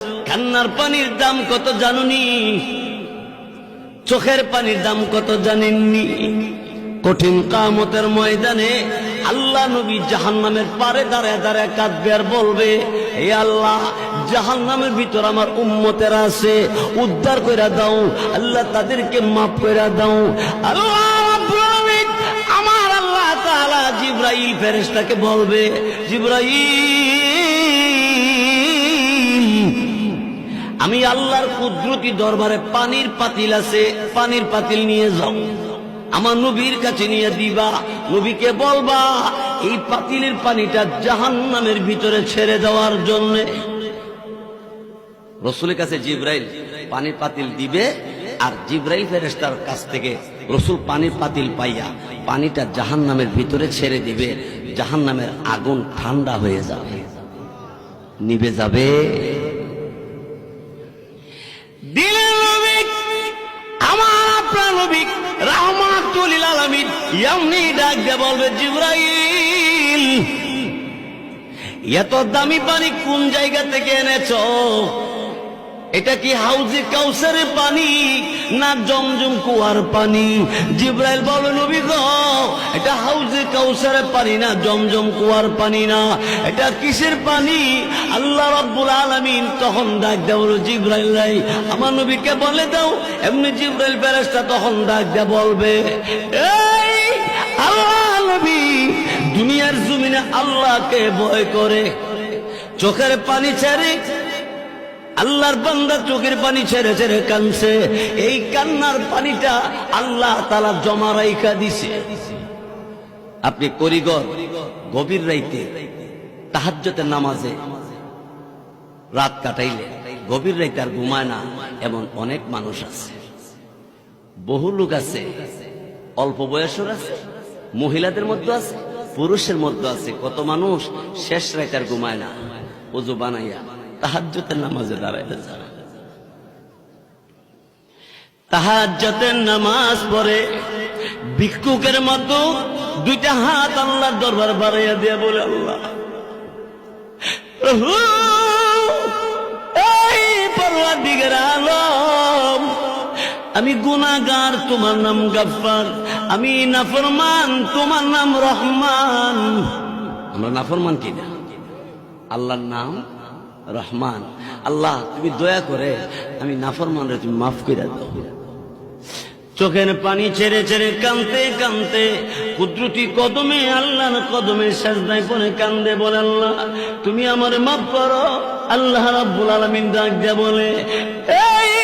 কান্নার পানির দাম কত জানুনি? চোখের পানির দাম কত জানেননি? কঠিন কামতের ময়দানে আল্লাহ নবী জাহান্নামের পারে দাঁড়ায় দাঁড়ায় কাঁদবে আর বলবে, হে আল্লাহ, জাহান্নামের ভিতর আমার উম্মতেরা আছে, উদ্ধার কইরা দাও, আল্লাহ তাদেরকে মাফ কইরা দাও। আল্লাহ আমার আল্লাহ তাআলা জিব্রাইল ফেরেশতাকে বলবে, জিব্রাইল আমি আল্লাহর কুদরতি দরবারে পানির পাতিল আছে, পানির পাতিল নিয়ে যাও। আমার নবীর কাছে নিয়ে দিবা, নবীকে বলবা, এই পাতিলের পানিটা জাহান্নামের ভিতরে ছেড়ে দেওয়ার জন্য। রসুলের কাছে জিব্রাইল পানির পাতিল দিবে, আর জিব্রাইল ফেরেস্তার কাছ থেকে রসুল পানির পাতিল পাইয়া পানিটা জাহান্নামের ভিতরে ছেড়ে দিবে, জাহান্নামের আগুন ঠান্ডা হয়ে যাবে। নিবে যাবে। আপনার নবী রহমাতুল আলামিন এমনি ডাক দিয়ে বলবে, জিব্রাইল, এত দামি পানি কোন জায়গা থেকে এনেছো? এটা কি হাউজে কাউসারের পানি না জমজম কুয়ার পানি? জিব্রাইল বলে, নবী গো, এটা হাউজে কাউসারের পানি না জমজম কুয়ার পানি না। এটা কিসের পানি? আল্লাহ রাব্বুল আলামিন তখন ডাক দেও জিব্রাইল রাই আমার নবীকে বলে দাও। এমনি জিব্রাইল ফেরেশতা তখন ডাক দে বলবে, এই আল্লাহ নবী, দুনিয়ার জমিনে আল্লাহকে ভয় করে, চোখের পানি ছেড়ে আল্লাহর বান্দা চোখের পানি ছেড়ে ছেড়ে কানছে এই কান্নার পানিটা আল্লাহ তালা জমা রাইখা দিছে। আপনি করিগর, গভীর রাইতে তাহাজ্জতের নামাজে রাত কাটাইলে গভীর রাইতে আর ঘুমায় না এমন অনেক মানুষ আছে। বহু লোক আছে, অল্প বয়সের আছে, মহিলাদের মধ্যে আছে, পুরুষের মধ্যে আছে। কত মানুষ শেষ রাইতে আর ঘুমায় না। উজু বানাইয়া তাহাজ্জতের নামাজে দাঁড়াইতে যায়। তাহাজ্জতের নামাজ পড়ে ভিক্ষুকের মতো দুইটা হাত আল্লাহর দরবার বাড়াইয়া দিয়ে বলে, আল্লাহ আমি গুনাগার তোমার নাম গাফফার, আমি নাফরমান, তোমার নাম রহমান। আমরা নাফরমান কিনা? আল্লাহর নাম রহমান, আল্লাহ, তুমি দয়া করে আমি নাফরমান রে, তুমি মাফ করে দাও। চোখের পানি ছেড়ে ছেড়ে কানতে কানতে কুদরতি কদমে, আল্লাহর কদমে সাজদায় পরে কান্দে বলে আল্লাহ, তুমি আমার মাফ করো, আল্লাহ রাব্বুল আলামিন ডাক দিয়া বলে এ